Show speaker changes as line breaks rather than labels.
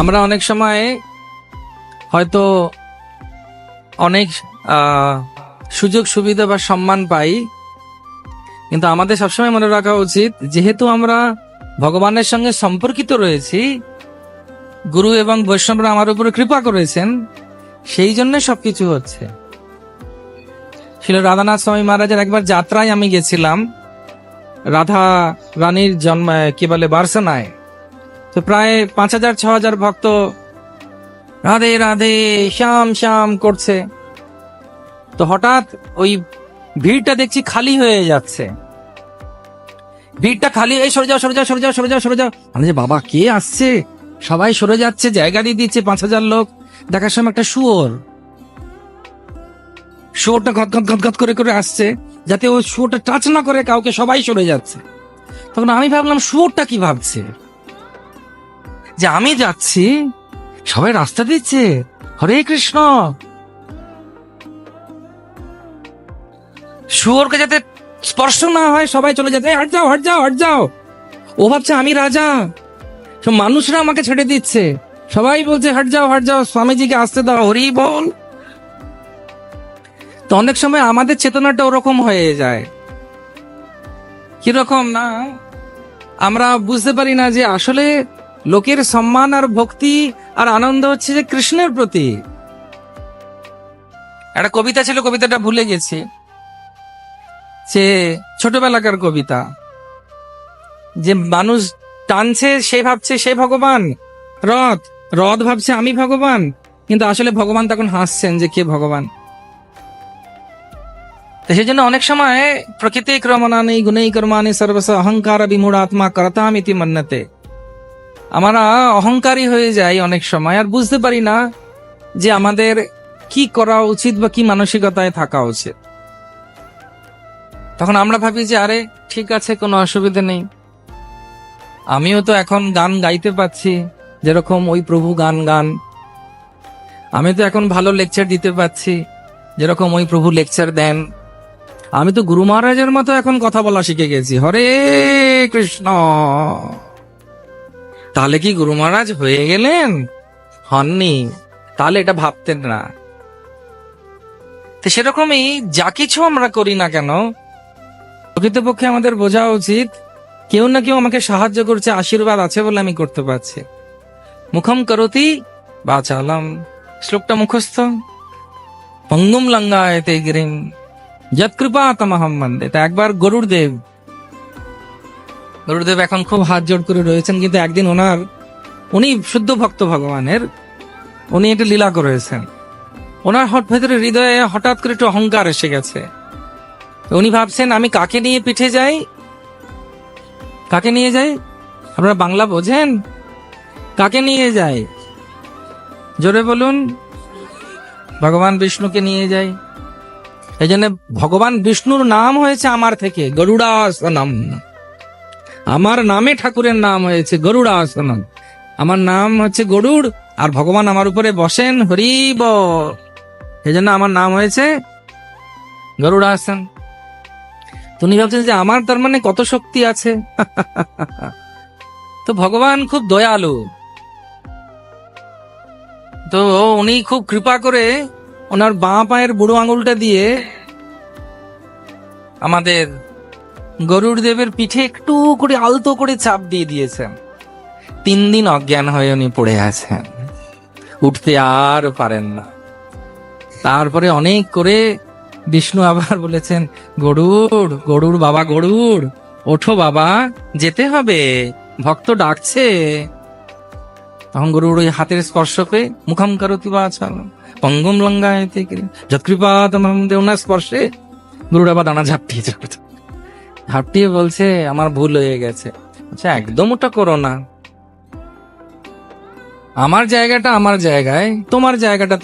আমরা অনেক সময় হয়তো অনেক সুযোগ, সুবিধা বা সম্মান পাই, কিন্তু আমাদের সবসময় মনে রাখা উচিত, যেহেতু আমরা ভগবানের সঙ্গে সম্পর্কিত রয়েছি, গুরু এবং বৈষ্ণবরা আমার উপরে কৃপা করেছেন, সেই জন্য সবকিছু হচ্ছে। ছিল রাধানাথ স্বামী মহারাজের একবার যাত্রায় আমি গেছিলাম, রাধা রানীর জন্ম কি বলে, বার্সনায়। তো প্রায় পাঁচ হাজার ছ হাজার ভক্ত রাধে রাধে, শ্যাম শ্যাম করছে। তো হঠাৎ ওই ভিড়টা দেখছি খালি হয়ে যাচ্ছে। ভিড়টা খালি, এই সরে যাও সরে যাও সরে যাও সরে যাও সরে যাও। আমি যে বাবা, কে আসছে? সবাই সরে যাচ্ছে, জায়গা দিয়ে দিচ্ছে পাঁচ হাজার লোক। দেখার সময় একটা শুয়োর। শুয়োরটা গদ গদ গদ গদ করে করে আসছে, যাতে ওই শুয়োরটা টাচ না করে কাউকে সবাই সরে যাচ্ছে। তখন আমি ভাবলাম, শুয়োরটা কি ভাবছে? যে আমি যাচ্ছি সবাই রাস্তা দিচ্ছে। হরে কৃষ্ণ। শুয়োরকে যাতে স্পর্শ না হয় সবাই চলে যাচ্ছে "এই, হট যাও হট যাও হট যাও। ও ভাবছে আমি রাজা। সব মানুষরা আমাকে ছেড়ে দিচ্ছে। সবাই বলছে হট যাও হট যাও স্বামীজিকে আসতে দাও হরি বল। তো অনেক সময় আমাদের চেতনাটা ওরকম হয়ে যায়। কীরকম না? আমরা বুঝতে পারি না যে আসলে লোকের সম্মান আর ভক্তি আর আনন্দ হচ্ছে যে কৃষ্ণের প্রতি। একটা কবিতা ছিল, কবিতাটা ভুলে গেছি। সে ছোটবেলাকার কবিতা। যে মানুষ টানছে, সে ভাবছে সে ভগবান। রথ রথ ভাবছে আমি ভগবান। কিন্তু আসলে ভগবান তখন হাসছেন যে কে ভগবান। সেই জন্য অনেক সময় প্রকৃতি ক্রমণানি গুণেই কর্মানি সর্বস অহংকার বিমূঢ় আত্মা করতামিতি মন্নতে। আমরা অহংকারী হয়ে যাই অনেক সময় আর বুঝতে পারি না যে আমাদের কি করা উচিত বা কি মানসিকতায় থাকা উচিত। তখন আমরা ভাবি যে, আরে, ঠিক আছে, কোনো অসুবিধা নেই। আমিও তো এখন গান গাইতে পাচ্ছি, যেরকম ওই প্রভু গান গান। আমি তো এখন ভালো লেকচার দিতে পাচ্ছি, যেরকম ওই প্রভু লেকচার দেন। আমি তো গুরু মহারাজের মতো এখন কথা বলা শিখে গেছি। হরে কৃষ্ণ। তাহলে কি গুরু মহারাজ হয়ে গেলেন? হননি। তাহলে এটা ভাবতেন না। তো সেরকমই যা কিছু আমরা করি না কেন, প্রকৃতপক্ষে আমাদের বোঝা উচিত, কেউ না কেউ আমাকে সাহায্য করছে, আশীর্বাদ আছে বলে আমি করতে পারছি। মুখম করতি বা চালাম শ্লোকটা মুখস্থ। পঙ্গুম লঙ্গায়তে গিরিম। যৎকৃপা তমহম মন্দে তা একবার গরুর দেব গরুদেব এখন খুব হাত জোড় করে রয়েছেন, কিন্তু একদিন ওনার, উনি শুদ্ধ ভক্ত ভগবানের, উনি একটা লীলা করেছেন। ওনার হট ভেতরে হৃদয়ে হঠাৎ করে একটু অহংকার এসে গেছে। উনি ভাবছেন, আমি কাকে নিয়ে পিঠে যাই? কাকে নিয়ে যাই? আপনারা বাংলা বোঝেন? কাকে নিয়ে যাই? জোরে বলুন, ভগবান বিষ্ণুকে নিয়ে যাই। এই ভগবান বিষ্ণুর নাম হয়েছে আমার থেকে, গরুড়াসনম। আমার নামে ঠাকুরের নাম হয়েছে গরুড়াসনম আমার নাম হচ্ছে গরুড়, আর ভগবান আমার উপরে বসেন হরিব এই জন্য আমার নাম হয়েছে গরুড়াসন। তুমি ভাবছেন যে আমার তার মানে কত শক্তি আছে? তো ভগবান খুব দয়ালু। তো উনি খুব কৃপা করে ওনার বাঁ পায়ের বুড়ো আঙুলটা দিয়ে আমাদের গরুর দেবের পিঠে একটু করে আলতো করে চাপ দিয়ে দিয়েছেন। তিন দিন অজ্ঞান হয়ে উনি পড়ে আছেন। উঠতে আর পারেন না। তারপরে অনেক করে বিষ্ণু আবার বলেছেন গরুর গরুর বাবা গরুর ওঠো বাবা, যেতে হবে, ভক্ত ডাকছে। তখন গরুর ওই হাতের স্পর্শ পেয়ে, মুখম করতি বা পঙ্গম লঙ্গায়তে যৎকৃপা তোমার ওনার স্পর্শে। গরুর আবার দানা ঝাপটিয়ে যাবে ঝাপটিয়ে বলছে, আমার ভুল হয়ে গেছে। আচ্ছা একদম ওটা করো না। আমার জায়গাটা আমার জায়গায়, তোমার জায়গাটা